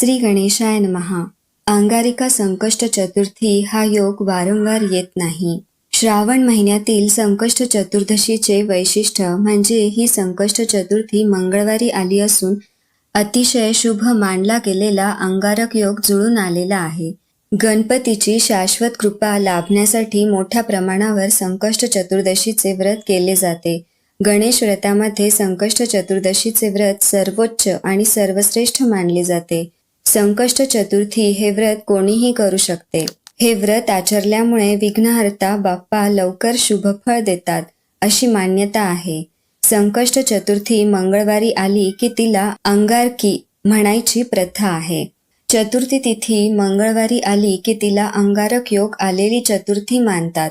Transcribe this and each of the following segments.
श्री गणेशाय महा अंगारिका संकष्ट चतुर्थी हा योग वारंवार येत नाही. श्रावण महिन्यातील संकष्ट चतुर्दशीचे वैशिष्ट्य म्हणजे ही संकष्ट चतुर्थी मंगळवारी आली असून अतिशय शुभ मानला गेलेला अंगारक योग जुळून आलेला आहे. गणपतीची शाश्वत कृपा लाभण्यासाठी मोठ्या प्रमाणावर संकष्ट चतुर्दशीचे व्रत केले जाते. गणेश व्रतामध्ये संकष्ट चतुर्दशीचे व्रत सर्वोच्च आणि सर्वश्रेष्ठ मानले जाते. संकष्ट चतुर्थी हे व्रत कोणीही करू शकते. हे व्रत आचरल्यामुळे विघ्नहर्ता बाप्पा लवकर शुभफळ देतात अशी मान्यता आहे. संकष्ट चतुर्थी मंगळवारी आली की तिला अंगारकी म्हणायची प्रथा आहे. चतुर्थी तिथी मंगळवारी आली की तिला अंगारक योग आलेली चतुर्थी मानतात.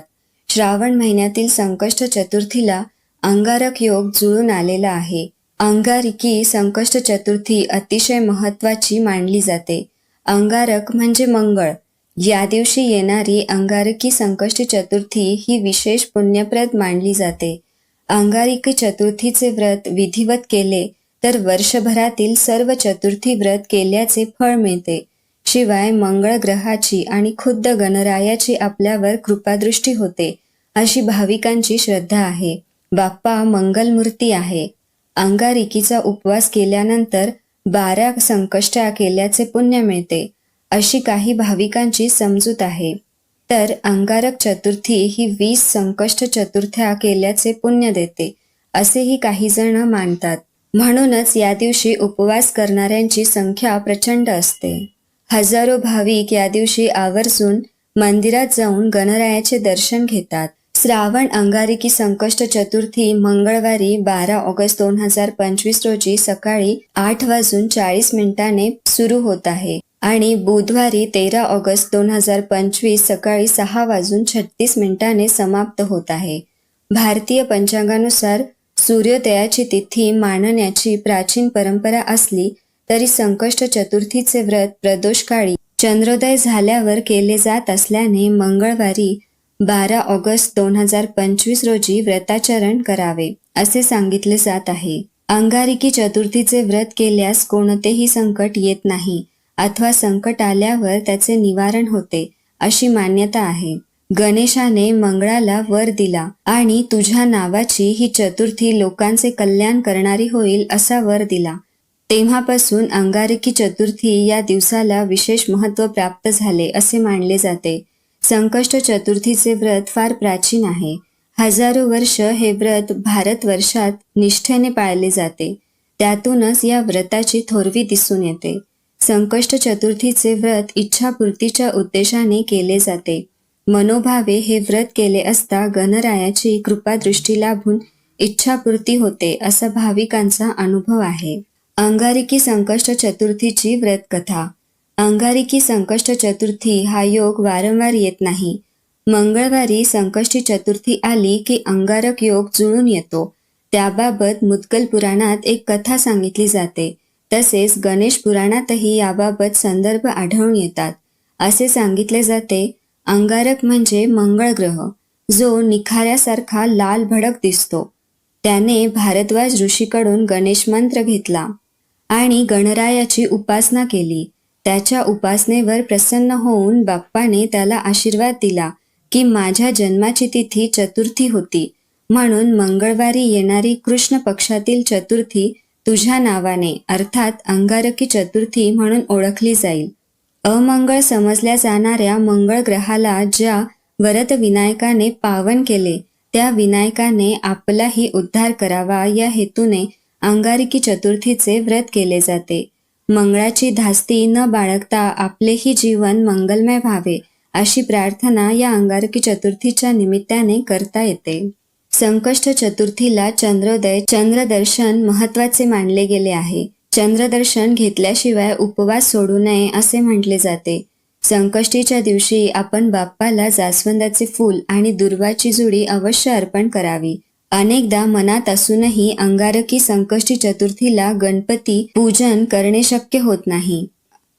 श्रावण महिन्यातील संकष्ट चतुर्थीला अंगारक योग जुळून आलेला आहे. अंगारिकी संकष्ट चतुर्थी अतिशय महत्वाची मानली जाते. अंगारक म्हणजे मंगळ. या दिवशी येणारी अंगारकी संकष्ट चतुर्थी ही विशेष पुण्यप्रद मानली जाते. अंगारिकी चतुर्थीचे व्रत विधिवत केले तर वर्षभरातील सर्व चतुर्थी व्रत केल्याचे फळ मिळते. शिवाय मंगळ ग्रहाची आणि खुद्द गणरायाची आपल्यावर कृपादृष्टी होते अशी भाविकांची श्रद्धा आहे. बाप्पा मंगलमूर्ती आहे. अंगारिकीचा उपवास केल्यानंतर बारा संकष्टा केल्याचे पुण्य मिळते अशी काही भाविकांची समजूत आहे. तर अंगारक चतुर्थी ही वीस संकष्ट चतुर्थ्या केल्याचे पुण्य देते असेही काही जण मानतात. म्हणूनच या दिवशी उपवास करणाऱ्यांची संख्या प्रचंड असते. हजारो भाविक या दिवशी आवर्जून मंदिरात जाऊन गणरायाचे दर्शन घेतात. श्रावण अंगारिकी संकष्ट चतुर्थी मंगळवारी बारा ऑगस्ट दोन हजार पंचवीस रोजी सकाळी आठ वाजून चाळीस मिनिटाने सुरू होत आहे. आणि बुधवारी तेरा ऑगस्ट दोन हजार पंचवीस सकाळी सहा वाजून छत्तीस मिनिटाने समाप्त होत आहे. भारतीय पंचांगानुसार सूर्योदयाची तिथी मानण्याची प्राचीन परंपरा असली तरी संकष्ट चतुर्थीचे व्रत प्रदोषकाळी चंद्रोदय झाल्यावर केले जात असल्याने मंगळवारी बारा ऑगस्ट दोन हजार पंचवीस रोजी व्रताचरण करावे असे सांगितले जात आहे. अंगारिकी चतुर्थीचे व्रत केल्यास कोणतेही संकट येत नाही अथवा संकट आल्यावर त्याचे निवारण होते अशी मान्यता आहे. गणेशाने मंगळाला वर दिला आणि तुझ्या नावाची ही चतुर्थी लोकांचे कल्याण करणारी होईल असा वर दिला. तेव्हापासून अंगारकी चतुर्थी या दिवसाला विशेष महत्त्व प्राप्त झाले असे मानले जाते. संकष्ट चतुर्थीचे व्रत फार प्राचीन आहे. हजारो वर्ष हे व्रत भारतवर्षात निष्ठेने पाळले जाते. त्यातूनच या व्रताची थोरवी दिसून येते. संकष्ट चतुर्थीचे व्रत इच्छापूर्तीच्या उद्देशाने केले जाते. मनोभावे हे व्रत केले असता गणरायाची कृपादृष्टी लाभून इच्छापूर्ती होते असा भाविकांचा अनुभव आहे. अंगारिकी संकष्ट चतुर्थीची व्रतकथा अंगारिकी संकष्ट चतुर्थी हा योग वारंवार येत नाही. मंगळवारी संकष्टी चतुर्थी आली की अंगारक योग जुळून येतो. त्याबाबत मुद्गल पुराणात एक कथा सांगितली जाते. तसेच गणेश पुराणातही याबाबत संदर्भ आढळून येतात. असे सांगितले जाते अंगारक म्हणजे मंगळ ग्रह जो निखाऱ्यासारखा लाल भडक दिसतो. त्याने भारद्वाज ऋषीकडून गणेश मंत्र घेतला आणि गणरायाची उपासना केली. त्याच्या उपासनेवर प्रसन्न होऊन बाप्पाने त्याला आशीर्वाद दिला की माझ्या जन्माची तिथी चतुर्थी होती. म्हणून मंगळवारी येणारी कृष्ण पक्षातील चतुर्थी तुझ्या नावाने अर्थात अंगारकी चतुर्थी म्हणून ओळखली जाईल. अमंगळ समजल्या जाणाऱ्या मंगळ ग्रहाला ज्या वरद विनायकाने पावन केले त्या विनायकाने आपलाही उद्धार करावा या हेतूने अंगारकी चतुर्थीचे व्रत केले जाते. मंगळाची धास्ती न बाळगता आपलेही जीवन मंगलमय व्हावे अशी प्रार्थना या अंगारकी चतुर्थीच्या निमित्ताने करता येते. संकष्ट चतुर्थीला चंद्रोदय चंद्रदर्शन महत्त्वाचे मानले गेले आहे. चंद्रदर्शन घेतल्याशिवाय उपवास सोडू नये असे म्हटले जाते. संकष्टीच्या दिवशी आपण बाप्पाला जास्वंदाचे फूल आणि दुर्वाची जुडी अवश्य अर्पण करावी. अनेकदा मनात असूनही अंगारकी संकष्टी चतुर्थीला गणपती पूजन करणे शक्य होत नाही.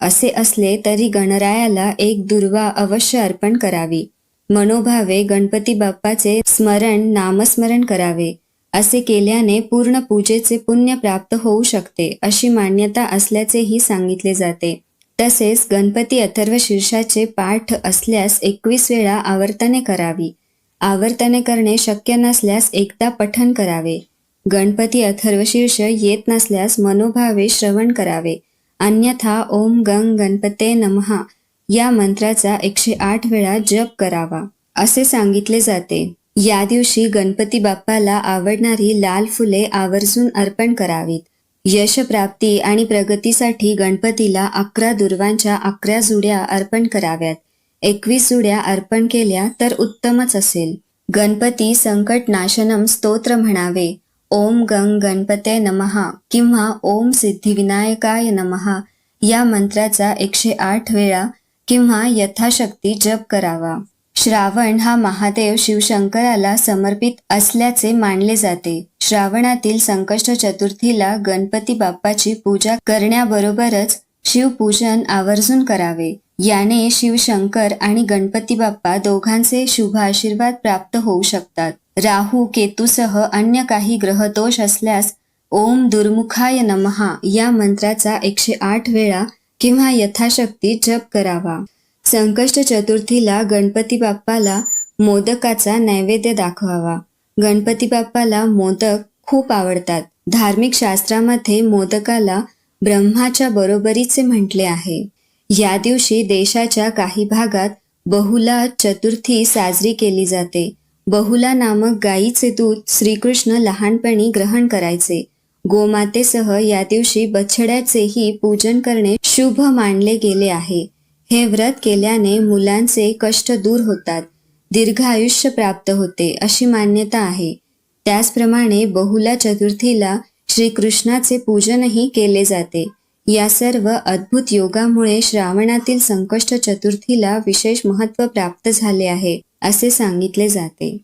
असे असले तरी गणरायाला एक दुर्वा अवश्य अर्पण करावी. मनोभावे गणपती बाप्पाचे स्मरण नामस्मरण करावे. असे केल्याने पूर्ण पूजेचे पुण्य प्राप्त होऊ शकते अशी मान्यता असल्याचेही सांगितले जाते. तसेच गणपती अथर्व शीर्षाचे पाठ असल्यास एकवीस वेळा आवर्तने करावी. आवर्तने करणे शक्य नसल्यास एकदा पठन करावे. गणपती अथर्वशीर्ष येत नसल्यास मनोभावे श्रवण करावे. अन्यथा ओम गंग गणपते नमहा या मंत्राचा एकशे आठ वेळा जप करावा. असे सांगितले जाते. या दिवशी गणपती बाप्पाला आवडणारी लाल फुले आवर्जून अर्पण करावीत. यशप्राप्ती आणि प्रगतीसाठी गणपतीला अकरा दुर्वांच्या अकरा जुड्या अर्पण कराव्यात. एकवीस जुड्या अर्पण केल्या तर उत्तमच असेल. गणपती संकट नाशनम स्तोत्र म्हणावे. ओम गंग गणपते नमहा किंवा ओम सिद्धिविनायकाय नमहा या मंत्राचा एकशे आठ वेळा किंवा यथाशक्ती जप करावा. श्रावण हा महादेव शिवशंकराला समर्पित असल्याचे मानले जाते. श्रावणातील संकष्ट चतुर्थीला गणपती बाप्पाची पूजा करण्याबरोबरच शिवपूजन आवर्जून करावे. याने शिवशंकर आणि गणपती बाप्पा दोघांचे शुभ आशीर्वाद प्राप्त होऊ शकतात. राहू केतूसह अन्य काही ग्रहदोष असल्यास ओम दुर्मुखाय नमहा या मंत्राचा एकशे आठ वेळा किंवा यथाशक्ती जप करावा. संकष्ट चतुर्थीला गणपती बाप्पाला मोदकाचा नैवेद्य दाखवावा. गणपती बाप्पाला मोदक खूप आवडतात. धार्मिक शास्त्रामध्ये मोदकाला ब्रह्माच्या बरोबरीचे म्हटले आहे. या दिवशी देशाच्या काही भागात बहुला चतुर्थी साजरी केली जाते. बहुला नामक गायीचे दूध श्रीकृष्ण लहानपणी ग्रहण करायचे. गोमातेसह या दिवशी बछड्याचेही पूजन करणे शुभ मानले गेले आहे. हे व्रत केल्याने मुलांचे कष्ट दूर होतात. दीर्घ आयुष्य प्राप्त होते अशी मान्यता आहे. त्याचप्रमाणे बहुला चतुर्थीला श्रीकृष्णाचे पूजनही केले जाते. या सर्व अद्भुत योगामुळे श्रावणातील संकष्ट चतुर्थीला विशेष महत्त्व प्राप्त झाले आहे असे सांगितले जाते.